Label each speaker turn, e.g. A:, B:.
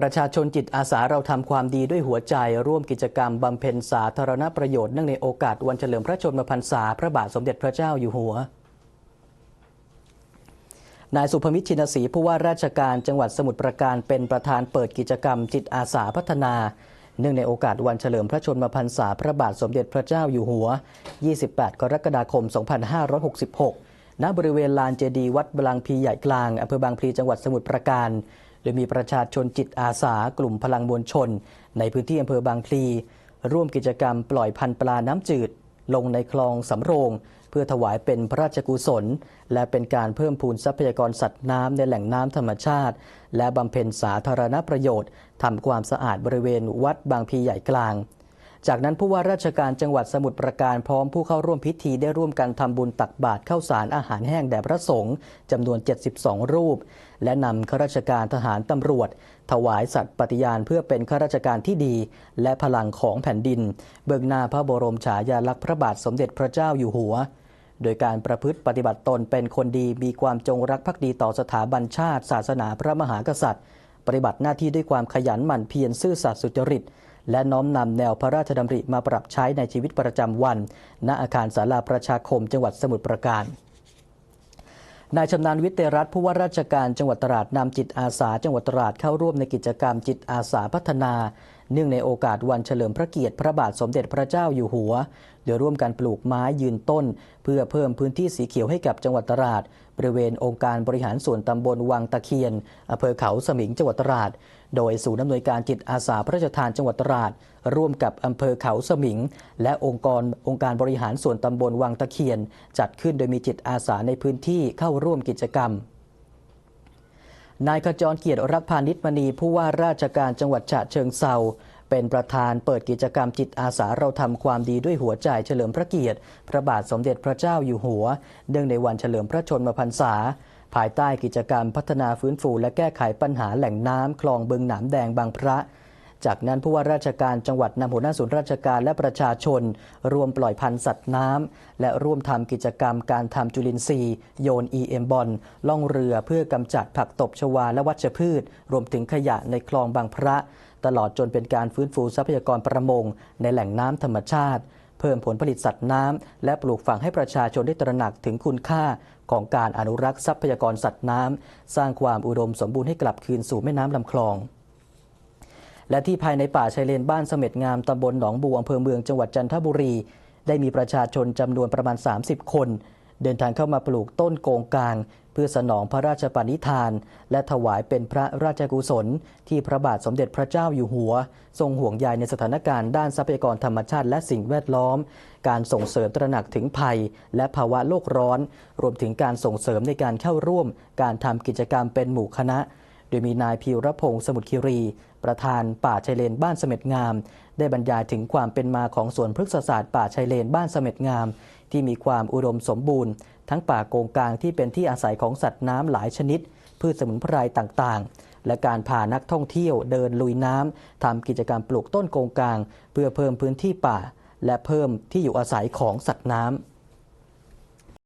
A: ประชาชนจิตอาสาเราทำความดีด้วยหัวใจ ร่วมกิจกรรมบำเพ็ญสาธารณประโยชน์เนื่องในโอกาสวันเฉลิมพระชนมพรรษาพระบาทสมเด็จพระเจ้าอยู่หัวนายสุภมิตรชินศรีผู้ว่าราชการจังหวัดสมุทรปราการเป็นประธานเปิดกิจกรรมจิตอาสาพัฒนา เนื่องในโอกาสวันเฉลิมพระชนมพรรษาพระบาทสมเด็จพระเจ้าอยู่หัว 28 กรกฎาคม 2566 ณ บริเวณลานเจดีย์วัดบางพลีใหญ่กลางอำเภอบางพลีจังหวัดสมุทรปราการ โดยมีประชาชนจิตอาสากลุ่มพลังมวลชน ในพื้นที่อำเภอบางพลี ร่วมกิจกรรมปล่อยพันธุ์ปลาน้ำจืด ลงในคลองสำโรง เพื่อถวายเป็นพระราชกุศล และเป็นการเพิ่มพูนทรัพยากรสัตว์น้ำในแหล่งน้ำธรรมชาติ และบำเพ็ญสาธารณประโยชน์ทำความสะอาดบริเวณวัดบางพลีใหญ่กลาง จากนั้นผู้ว่าราชการจังหวัดสมุทรปราการพร้อมผู้เข้าร่วมพิธีได้ร่วมกันทำบุญตักบาตรข้าวสารอาหารแห้งแด่พระสงฆ์จำนวน 72 รูป และนำข้าราชการทหารตำรวจ ถวายสัตย์ปฏิญาณเพื่อเป็นข้าราชการที่ดี และพลังของแผ่นดิน เบิกหน้าพระบรมฉายาลักษณ์พระบาทสมเด็จพระเจ้าอยู่หัว โดยการประพฤติปฏิบัติตนเป็นคนดีมีความจงรักภักดีต่อสถาบันชาติ ศาสนาพระมหากษัตริย์ ปฏิบัติหน้าที่ด้วยความขยันหมั่นเพียรซื่อสัตย์สุจริต และน้อมนำแนวพระราชดำริมาปรับใช้ในชีวิตประจำวัน ณอาคารศาลาประชาคมจังหวัดสมุทรปราการนายชำนาญวิทย์เตรัตน์ผู้ว่าราชการจังหวัดตราดนำจิตอาสาจังหวัดตราดเข้าร่วมในกิจกรรมจิตอาสาพัฒนา เนื่องในโอกาสวันเฉลิมพระเกียรติพระบาทสมเด็จพระเจ้าอยู่หัว โดยร่วมกันปลูกไม้ยืนต้น เพื่อเพิ่มพื้นที่สีเขียวให้กับจังหวัดตราด บริเวณองค์การบริหารส่วนตำบลวังตะเคียนอำเภอเขาสมิงจังหวัดตราด โดยศูนย์อำนวยการจิตอาสาพระราชทานจังหวัดตราด ร่วมกับอำเภอเขาสมิง และองค์กรองค์การบริหารส่วนตำบลวังตะเคียน จัดขึ้นโดยมีจิตอาสาในพื้นที่เข้าร่วมกิจกรรม นายขจรเกียรติรักพานิชมณีผู้ว่าราชการจังหวัดฉะเชิงเซาเป็นประธานเปิดกิจกรรมจิตอาสาเราทำความดีด้วยหัวใจเฉลิมพระเกียรติ พระบาทสมเด็จพระเจ้าอยู่หัว เนื่องในวันเฉลิมพระชนมพรรษา ภายใต้กิจกรรมพัฒนาฟื้นฟูและแก้ไขปัญหาแหล่งน้ำคลองบึงหนามแดงบางพระ จากนั้นผู้ว่าราชการจังหวัดนำหัวหน้าศูนย์ราชการและประชาชน รวมปล่อยพันธุ์สัตว์น้ำและร่วมทำกิจกรรมการทำจุลินทรีย์โยน EM บอลล่องเรือเพื่อกำจัดผักตบชวาและวัชพืช รวมถึงขยะในคลองบางพระ ตลอดจนเป็นการฟื้นฟูทรัพยากรประมง ในแหล่งน้ำธรรมชาติ เพิ่มผลผลิตสัตว์น้ำและปลูกฝังให้ประชาชนได้ตระหนักถึงคุณค่าของการอนุรักษ์ทรัพยากรสัตว์น้ำสร้างความอุดมสมบูรณ์ให้กลับคืนสู่แม่น้ำลำคลอง และที่ภายในป่าชายเลนบ้านเสม็ดงามตำบลหนองบัวอำเภอเมืองจังหวัดจันทบุรี ได้มีประชาชนจำนวนประมาณ 30 คน เดินทางเข้ามาปลูกต้นโกงกลาง เพื่อสนองพระราชปณิธาน และถวายเป็นพระราชกุศล ที่พระบาทสมเด็จพระเจ้าอยู่หัว ทรงห่วงใยในสถานการณ์ด้านทรัพยากรธรรมชาติและสิ่งแวดล้อม การส่งเสริมตระหนักถึงภัย และภาวะโลกร้อน รวมถึงการส่งเสริมในการเข้าร่วม การทำกิจกรรมเป็นหมู่คณะ โดยมีนายพีรพงศ์สมุทรคิรี ประธานป่าชายเลนบ้านเสม็ดงาม ได้บรรยายถึงความเป็นมาของสวนพฤกษศาสตร์ป่าชายเลนบ้านเสม็ดงาม ที่มีความอุดมสมบูรณ์ ทั้งป่าโกงกลางที่เป็นที่อาศัยของสัตว์น้ำหลายชนิด พืชสมุนไพรต่างๆ และการพานักท่องเที่ยวเดินลุยน้ำทำกิจกรรมปลูกต้นโกงกลาง เพื่อเพิ่มพื้นที่ป่า และเพิ่มที่อยู่อาศัยของสัตว์น้ำ